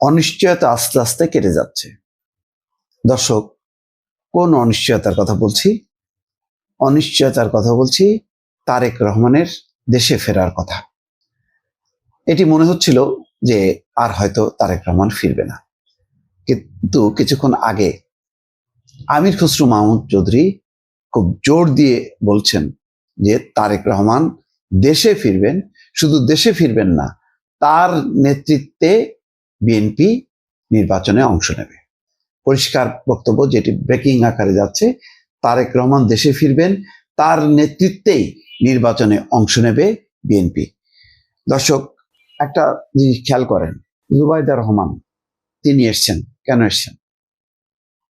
অনিশ্চয়তা আস্তে আস্তে কেটে যাচ্ছে। দর্শক, কোন অনিশ্চয়তার কথা বলছি? অনিশ্চয়তার কথা বলছি তারেক রহমানের দেশে ফেরার কথা। এটি মনে হচ্ছিল যে আর হয়তো তারেক রহমান ফিরবে না। কিন্তু কিছুক্ষণ আগে আমির খসরু মাহমুদ চৌধুরী খুব জোর দিয়ে বলছেন যে তারেক রহমান দেশে ফিরবেন, শুধু দেশে ফিরবেন না, তার নেতৃত্বে বিএনপি নির্বাচনে অংশ নেবে। পরিষ্কার বক্তব্য যেটি ব্রেকিং আকারে যাচ্ছে, তারেক রহমান দেশে ফিরবেন, তার নেতৃত্বেই নির্বাচনে অংশ নেবে বিএনপি। দর্শক, একটা জিনিস খেয়াল করেন, জুবাইদা রহমান, তিনি এসছেন। কেন এসছেন?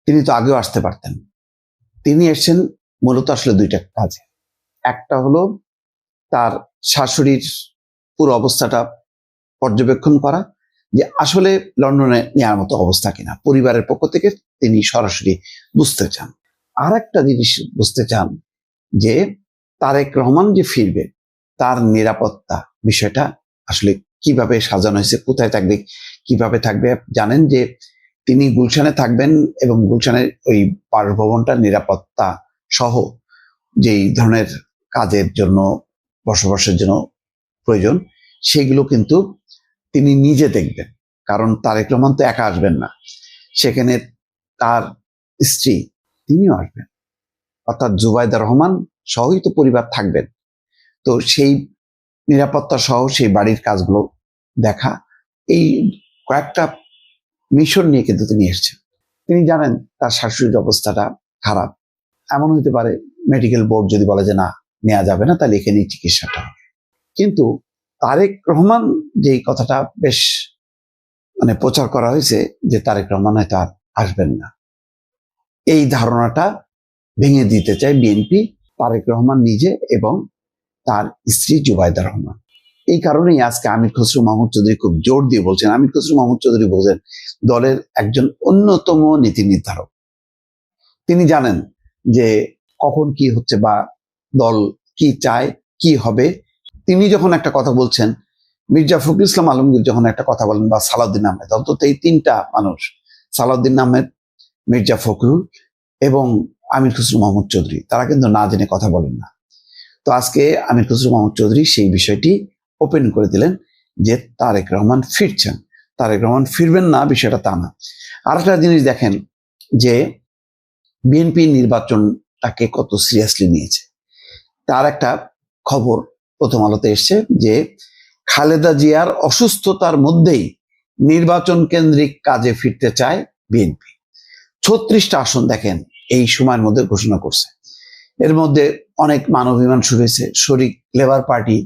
তিনি তো আগেও আসতে পারতেন। তিনি এসছেন মূলত আসলে দুইটা কাজে। একটা হলো তার শাশুড়ির পুরো অবস্থাটা পর্যবেক্ষণ করা যে আসলে লন্ডনে নেওয়ার মতো অবস্থা কিনা, পরিবারের পক্ষ থেকে তিনি সরাসরি বুঝতে চান। আর একটা জিনিস বুঝতে চান যে, তারেক রহমান যে ফিরবে, তার নিরাপত্তা বিষয়টা আসলে কীভাবে সাজানো হয়েছে, কোথায় থাকবে, কীভাবে থাকবে, জানেন যে তিনি গুলশানে থাকবেন এবং গুলশানের ওই বাসভবনটার নিরাপত্তা সহ যেই ধরনের কাজের জন্য, বসবাসের জন্য প্রয়োজন, সেগুলো কিন্তু তিনি নিজে দেখবেন, কারণ তারেক রহমান তো একা আসবেন না। সেখানে তার স্ত্রী তিনিও আসবেন। অর্থাৎ জুবাইদা রহমান সহই তো পরিবার থাকবেন। তো সেই নিরাপত্তা সহ সেই বাড়ির কাজগুলো দেখা, এই কয়েকটা মিশন নিয়ে কিন্তু তিনি এসেছেন। তিনি জানেন তার শাশুড়ির অবস্থাটা খারাপ। এমন হতে পারে মেডিকেল বোর্ড যদি বলে যে না নেওয়া যাবে না, তাহলে এখানেই চিকিৎসাটা হবে। কিন্তু তারেক রহমান যেই কথাটা বেশ মানে প্রচার করা হয়েছে যে তারেক রহমান হয়তো আর আসবেন না। এই ধারণাটা ভেঙে দিতে চায় বিএনপি তারেক রহমান নিজে এবং তার স্ত্রী জুবাইদা রহমান। এই কারণেই আজকে আমির খসরু মাহমুদ চৌধুরী খুব জোর দিয়ে বলছেন, আমির খসরু মাহমুদ চৌধুরী বলছেন, দলের একজন অন্যতম নীতি নির্ধারক। তিনি জানেন যে কখন কি হচ্ছে বা দল কি চায়, কি হবে তিনি যখন একটা কথা বলছেন, মির্জা ফখরুল ইসলাম আলমগীর যখন একটা কথা বলেন, বা সালাউদ্দিন আহমেদ, অন্তত এই তিনটা মানুষ, সালাউদ্দিন আহমেদ, মির্জা ফখরুল এবং আমির খসরু মাহমুদ চৌধুরী, তারা কিন্তু না জেনে কথা বলেন না। তো আজকে আমির খসরু মাহমুদ চৌধুরী সেই বিষয়টি ওপেন করে দিলেন যে তারেক রহমান ফিরছেন। তারেক রহমান ফিরবেন না, বিষয়টা তা না। আর একটা জিনিস দেখেন যে বিএনপি নির্বাচনটাকে কত সিরিয়াসলি নিয়েছে। তার একটা খবর প্রথম আলোতে এসছে যে খালেদা জিয়ার অসুস্থতার মধ্যেই নির্বাচন কেন্দ্রিক কাজে ফিরতে চায় বিএনপি। ছত্রিশটা আসন দেখেন এই সময়ের মধ্যে ঘোষণা করছে। এর মধ্যে অনেক মানবিমান শুরু হয়েছে শরিক লেবার পার্টি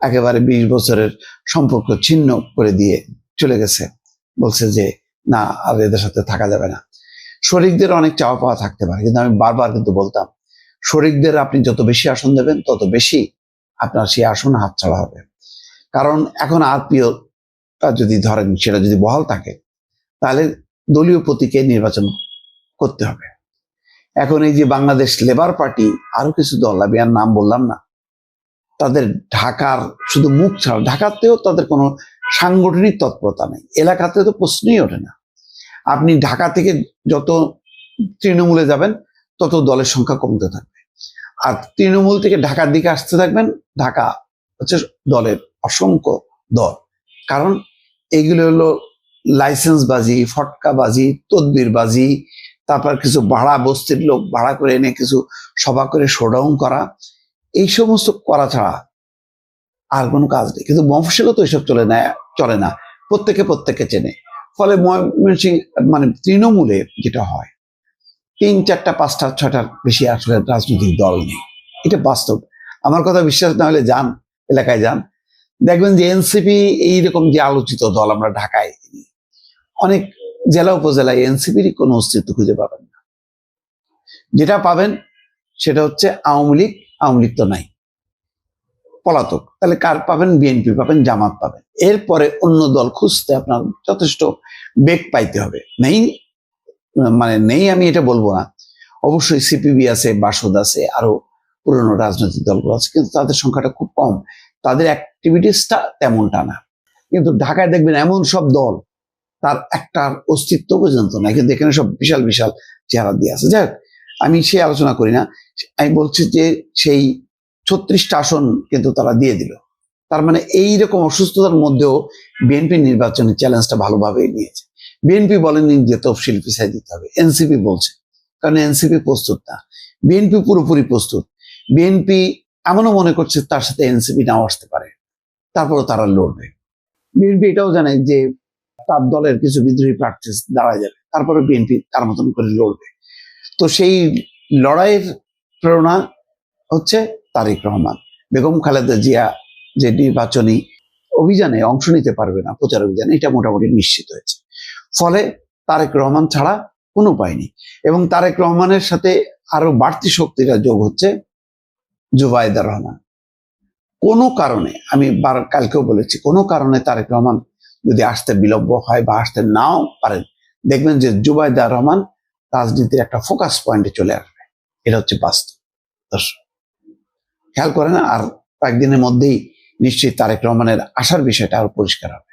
একেবারে বিশ বছরের সম্পর্ক ছিন্ন করে দিয়ে চলে গেছে। বলছে যে, না, আর এদের সাথে থাকা যাবে না। শরিকদের অনেক চাওয়া পাওয়া থাকতে পারে, কিন্তু আমি বারবার কিন্তু বলতাম, শরিকদের আপনি যত বেশি আসন দেবেন, তত বেশি আপনার সেই আসন হাতছাড়া হবে। কারণ এখন আর যদি ধরেন, সেটা যদি বহাল থাকে, তাহলে দলীয় প্রতীকে নির্বাচন করতে হবে। এখন এই যে বাংলাদেশ লেবার পার্টি আরও কিছু দল, আমি আর নাম বললাম না, তাদের ঢাকার শুধু মুখ ছাড়া, ঢাকাতেও তাদের কোনো সাংগঠনিক তৎপরতা নেই। এলাকাতে তো প্রশ্নই ওঠে না। আপনি ঢাকা থেকে যত তৃণমূলে যাবেন, তত দলের সংখ্যা কমতে থাকবে। আর তৃণমূল থেকে ঢাকার দিকে আসতে থাকবেন, ঢাকা হচ্ছে দলের অসংখ্য দল। কারণ এগুলো হলো লাইসেন্স বাজি ফটকা বাজি তদবির বাজি তারপর কিছু ভাড়া, বস্তির লোক ভাড়া করে এনে কিছু সভা করে শোডাউন করা। এই সমস্ত করা ছাড়া আর কোনো কাজ নেই। কিন্তু মফসিলও তো এসব চলে না চলে না। প্রত্যেকে প্রত্যেকে চেনে। ফলে ময়মনসিং মানে তৃণমূলে যেটা হয় তিন চারটা পাঁচটা ছয়টার বেশি আসলে রাজনৈতিক দল নেই। এটা বাস্তব। আমার কথা বিশ্বাস না হলে যান, এলাকায় যান। দেখবেন যে এনসিপি এইরকম যে আলোচিত দল আমরা ঢাকায় অনেক জেলা উপজেলায় এনসিপির কোনো অস্তিত্ব খুঁজে পাবেন না। যেটা পাবেন সেটা হচ্ছে আওয়ামী লীগ আওয়ামী লীগ তো নাই। পলাতক। তাহলে কার পাবেন? বিএনপি পাবেন, জামাত পাবেন। এরপরে অন্য দল খুঁজতে আপনার যথেষ্ট বেগ পাইতে হবে। নেই মানে নেই আমি এটা বলব না। অবশ্যই সিপিবি আছে, বাসদ আছে, আরও পুরনো রাজনৈতিক দলগুলো আছে, কিন্তু তাদের সংখ্যাটা খুব কম। তাদের অ্যাক্টিভিটিসটা তেমনটা না। কিন্তু ঢাকায় দেখবেন এমন সব দল, তার একটার অস্তিত্ব পর্যন্ত নাই, কিন্তু এখানে সব বিশাল বিশাল চেহারা দিয়ে আছে। যাক আমি সে আলোচনা করি না। আমি বলছি যে সেই ছত্রিশটা আসন কিন্তু তারা দিয়ে দিল। তার মানে এই রকম অসুস্থতার মধ্যেও বিএনপি নির্বাচনী চ্যালেঞ্জটা ভালোভাবে নিয়েছে। বিএনপি বলেনি যে তফসিল পিছাই দিতে হবে। এনসিপি বলছে। কারণ এনসিপি প্রস্তুত না। বিএনপি পুরোপুরি প্রস্তুত। বিএনপি এমনও মনে করছে তার সাথে এনসিপি নাও আসতে পারে। তারপরে তারা লড়বে। বিএনপি এটাও জানে যে তার দলের কিছু বিদ্রোহী প্রার্থী দাঁড়া যাবে। তারপরে বিএনপি তার মতন করে লড়বে। তো সেই লড়াইয়ের প্রেরণা হচ্ছে তারেক রহমান। বেগম খালেদা জিয়া যে নির্বাচনী অভিযানে অংশ নিতে পারবে না, প্রচার অভিযানে, এটা মোটামুটি নিশ্চিত হয়েছে। ফলে তারেক রহমান ছাড়া কোনো উপায় নেই। এবং তারেক রহমানের সাথে আরও বাড়তি শক্তিটা যোগ হচ্ছে জুবাইদার রহমান। কোনো কারণে, আমি বার কালকেও বলেছি, কোনো কারণে তারেক রহমান যদি আসতে বিলম্ব হয় বা আসতে নাও পারেন, দেখবেন যে জুবাইদা রহমান রাজনীতির একটা ফোকাস পয়েন্টে চলে আসবে। এটা হচ্ছে বাস্তব। দর্শক, খেয়াল করেন, আর কয়েকদিনের মধ্যেই নিশ্চয়ই তারেক রহমানের আসার বিষয়টা আরও পরিষ্কার হবে।